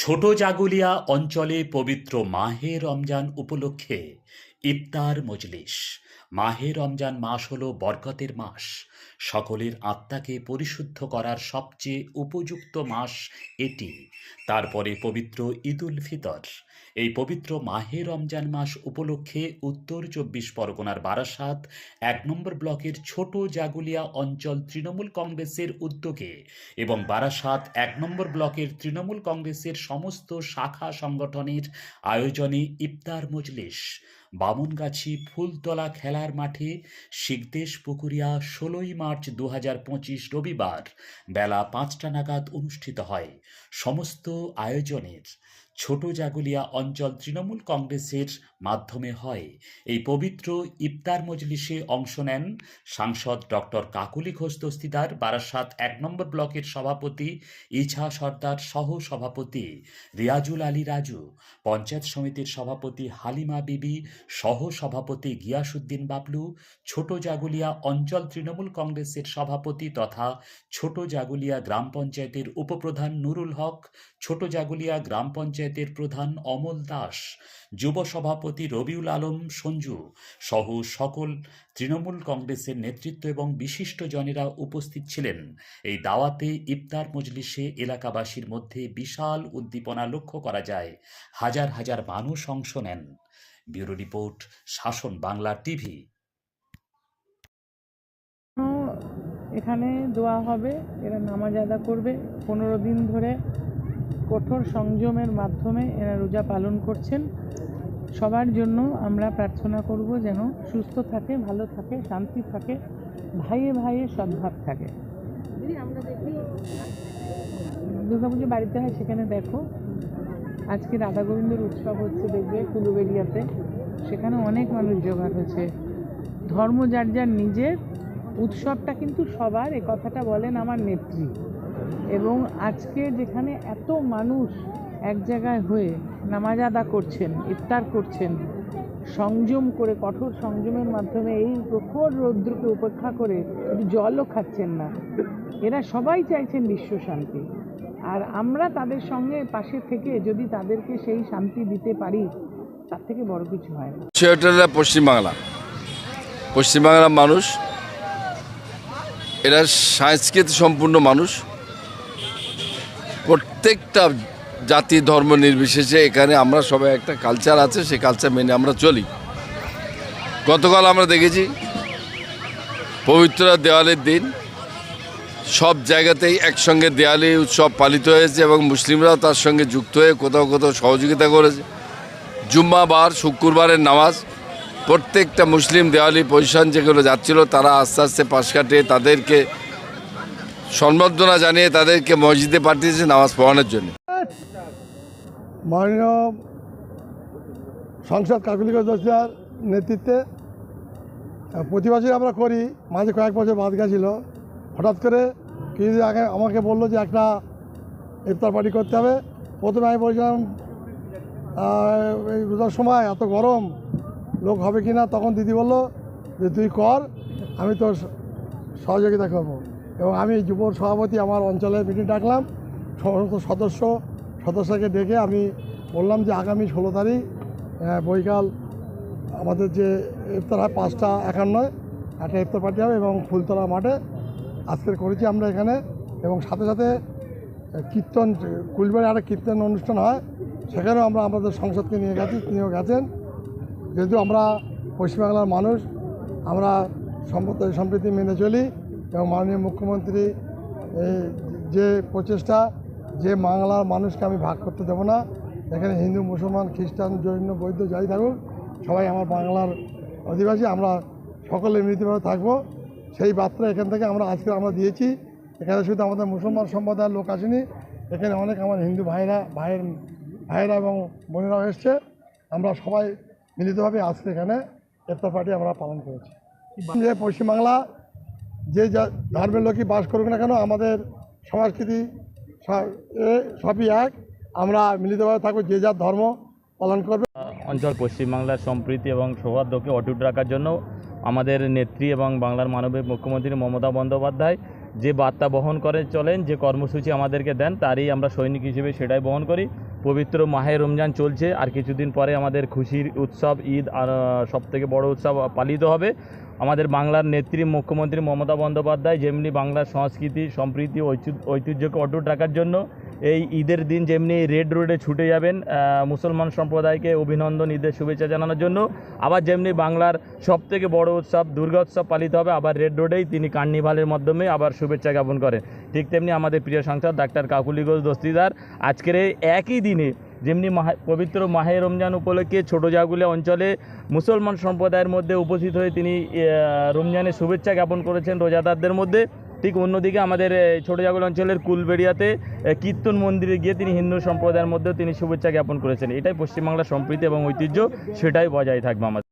ছোট জাগুলিয়া অঞ্চলে পবিত্র মাহে রমজান উপলক্ষে ইফতার মজলিস। মাহে রমজান মাস হল বরকতের মাস। সকলের আত্মাকে পরিশুদ্ধ করার সবচেয়ে উপযুক্ত মাস এটি। তারপরে পবিত্র ঈদুল ফিতর। এই পবিত্র মাহে রমজান মাস উপলক্ষে উত্তর চব্বিশ পরগনার বারাসাত, এক নম্বর ব্লকের ছোট জাগুলিয়া অঞ্চল তৃণমূল কংগ্রেসের উদ্যোগে এবং বারাসাত, এক নম্বর ব্লকের তৃণমূল কংগ্রেসের সমস্ত শাখা সংগঠনের আয়োজনে ইফতার মজলিস। বামনগাছি ফুলতলা খেলার মাঠে শিকদেশ পুকুরিয়া ষোলোই মার্চ দু হাজার পঁচিশ রবিবার বেলা পাঁচটা নাগাদ অনুষ্ঠিত হয়। সমস্ত আয়োজনের ছোট জাগুলিয়া অঞ্চল তৃণমূল কংগ্রেসের মাধ্যমে হয়। এই পবিত্র ইফতার মজলিসে অংশ নেন সাংসদ ডক্টর কাকুলি ঘোষ দস্তিদার, বারাসাত এক নম্বর ব্লকের সভাপতি ইছা সর্দার সহ সভাপতি রিয়াজুল আলী রাজু, পঞ্চায়েত সমিতির সভাপতি হালিমা বিবি সহ সভাপতি গিয়াসুদ্দিন বাবলু, ছোট জাগুলিয়া অঞ্চল তৃণমূল কংগ্রেসের সভাপতি তথা ছোট জাগুলিয়া গ্রাম পঞ্চায়েতের উপপ্রধান নুরুল হক, ছোট জাগুলিয়া গ্রাম পঞ্চায়েতের প্রধান অমল দাস, যুব সভাপতি রবিউল আলম সঞ্জু সহ সকল তৃণমূল কংগ্রেসের নেতৃত্ব এবং বিশিষ্ট জনেরা উপস্থিত ছিলেন। এই দাওয়াতে ইফতার মজলিসে এলাকাবাসীর মধ্যে বিশাল উদ্দীপনা লক্ষ্য করা যায়। হাজার হাজার মানুষ অংশ নেন। ব্যুরো রিপোর্ট, শাসন বাংলা টিভি। এখানে দোয়া হবে, এরা নামাজ আদা করবে। পনেরো দিন ধরে কঠোর সংযমের মাধ্যমে এরা রোজা পালন করছেন। সবার জন্য আমরা প্রার্থনা করব যেন সুস্থ থাকে, ভালো থাকে, শান্তি থাকে, ভাইয়ে ভাইয়ে সদ্ভাব থাকে। দুর্গাপুজো বাড়িতে হয়, সেখানে দেখো, আজকে রাধা গোবিন্দর উৎসব হচ্ছে দেখবে কুলুবেরিয়াতে সেখানে অনেক মানুষ জোগাড় হয়েছে ধর্ম যার যার নিজের, উৎসবটা কিন্তু সবার, এ কথাটা বলেন আমার নেত্রী। এবং আজকে যেখানে এত মানুষ এক জায়গায় হয়ে নামাজ আদা করছেন, ইফতার করছেন, সংযম করে, কঠোর সংযমের মাধ্যমে এই প্রখর রৌদ্রকে উপেক্ষা করে জলও খাচ্ছেন না। এরা সবাই চাইছেন বিশ্ব শান্তি। আর আমরা তাদের সঙ্গে পাশে থেকে যদি তাদেরকে সেই শান্তি দিতে পারি, তার থেকে বড় কিছু হয় না। সেটা পশ্চিমবাংলা। পশ্চিমবাংলার মানুষ, এরা সংস্কৃতি সম্পূর্ণ মানুষ। প্রত্যেকটা জাতি ধর্ম নির্বিশেষে এখানে আমরা সবাই একটা কালচার আছে সেই কালচার মেনে আমরা চলি। গতকাল আমরা দেখেছি, পবিত্র দেওয়ালের দিন, সব জায়গাতেই একসঙ্গে দেওয়ালি উৎসব পালিত হয়েছে এবং মুসলিমরাও তার সঙ্গে যুক্ত হয়ে কোথাও কোথাও সহযোগিতা করেছে। জুম্মাবার শুক্রবারের নামাজ, প্রত্যেকটা মুসলিম দেওয়ালি পজিশন যেগুলো যাচ্ছিল, তারা আস্তে আস্তে পাশ কাটিয়ে তাদেরকে সম্বর্ধনা জানিয়ে তাদেরকে মসজিদে পাঠিয়েছে নামাজ পড়ানোর জন্য। মাননীয় সংসদ কাকুলি দস্তার নেতৃত্বে আহ, প্রতি বছর আমরা করি। মাঝে কয়েক বছর বাদ গেছিল। হঠাৎ করে কিছুদিন আগে আমাকে বলল যে একটা ইফতার পার্টি করতে হবে। প্রথমে আমি বলছিলাম এই রোজার সময় এত গরম লোক হবে কি না তখন দিদি বলল যে তুই কর আমি তোর সহযোগিতা করব। এবং আমি যুব সভাপতি আমার অঞ্চলে মিটিং ডাকলাম। সমস্ত সদস্য, সদস্যকে ডেকে আমি বললাম যে আগামী ষোলো তারিখ বৈকাল আমাদের যে ইফতার হয় পাঁচটা একান্নয়, একটা ইফতার পার্টি হবে এবং ফুলতলা মাঠে আজকের করেছি আমরা এখানে। এবং সাথে সাথে কীর্তন, কুলবাড়ি একটা কীর্তন অনুষ্ঠান হয়। সেখানেও আমরা আমাদের সংসদকে নিয়ে গেছি, তিনিও গেছেন। যেহেতু আমরা পশ্চিমবাংলার মানুষ, আমরা সম্পদ সম্প্রীতি মেনে চলি। এবং মাননীয় মুখ্যমন্ত্রী, এই যে প্রচেষ্টা, যে বাংলার মানুষকে আমি ভাগ করতে দেবো না। এখানে হিন্দু, মুসলমান, খ্রিস্টান, জৈন, বৌদ্ধ যাই থাকুক, সবাই আমার বাংলার অধিবাসী, আমরা সকলে মিলিতভাবে থাকব। সেই বার্তা এখান থেকে আমরা আজকে আমরা দিয়েছি। এখানে শুধু আমাদের মুসলমান সম্প্রদায়ের লোক আসেনি, এখানে অনেক আমার হিন্দু ভাইরা, ভাইয়ের, ভাইয়েরা এবং বোনেরাও এসছে। আমরা সবাই মিলিতভাবে আজকে এখানে ইফতার পার্টি আমরা পালন করেছি। যে পশ্চিমবাংলা যে যা ধর্মের লোকই বাস করুক না কেন, আমাদের সংস্কৃতি সবই এক। আমরা মিলিতভাবে থাকব, যে যার ধর্ম পালন করবে। অঞ্চল পশ্চিমবাংলার সম্প্রীতি এবং সৌহার্দ্যকে অটুট রাখার জন্য আমাদের নেত্রী এবং বাংলার মানবিক মুখ্যমন্ত্রী মমতা বন্দ্যোপাধ্যায় যে বার্তা বহন করে চলেন, যে কর্মসূচি আমাদেরকে দেন, তারই আমরা সৈনিক হিসেবে সেটাই বহন করি। পবিত্র মাহে রমজান চলছে, আর কিছুদিন পরে আমাদের খুশির উৎসব ঈদ, আর সব থেকে বড় উৎসব পালিত হবে। আমাদের বাংলার নেত্রী মুখ্যমন্ত্রী মমতা বন্দ্যোপাধ্যায় যেমনি বাংলার সংস্কৃতি, সম্প্রীতি, ঐতিহ্য- ঐতিহ্যকে অটুট রাখার জন্য এই ঈদের দিন যেমনি রেড রোডে ছুটে যাবেন মুসলমান সম্প্রদায়কে অভিনন্দন, ঈদের শুভেচ্ছা জানানোর জন্য। আবার যেমনি বাংলার সব থেকে বড় উৎসব, দুর্গা উৎসব পালিত হবে, আবার রেড রোডেই তিনি কার্নিভালের মাধ্যমে আবার শুভেচ্ছা জ্ঞাপন করেন। ঠিক তেমনি আমাদের প্রিয় সাংসদ ডাক্তার কাকুলি ঘোষ দস্তিদার, আজকের এই একই দিনে যেমনি মাহে পবিত্র মাহে রমজান উপলক্ষে ছোটো জাগুলিয়া অঞ্চলে মুসলমান সম্প্রদায়ের মধ্যে উপস্থিত হয়ে তিনি রমজানের শুভেচ্ছা জ্ঞাপন করেছেন রোজাদারদের মধ্যে। ঠিক অন্যদিকে আমাদের ছোটো জাগুল অঞ্চলের কুলবেড়িয়াতে কীর্তন মন্দিরে গিয়ে তিনি হিন্দু সম্প্রদায়ের মধ্যেও তিনি শুভেচ্ছা জ্ঞাপন করেছেন। এটাই পশ্চিমবাংলার সম্প্রীতি এবং ঐতিহ্য, সেটাই বজায় থাকবে আমাদের।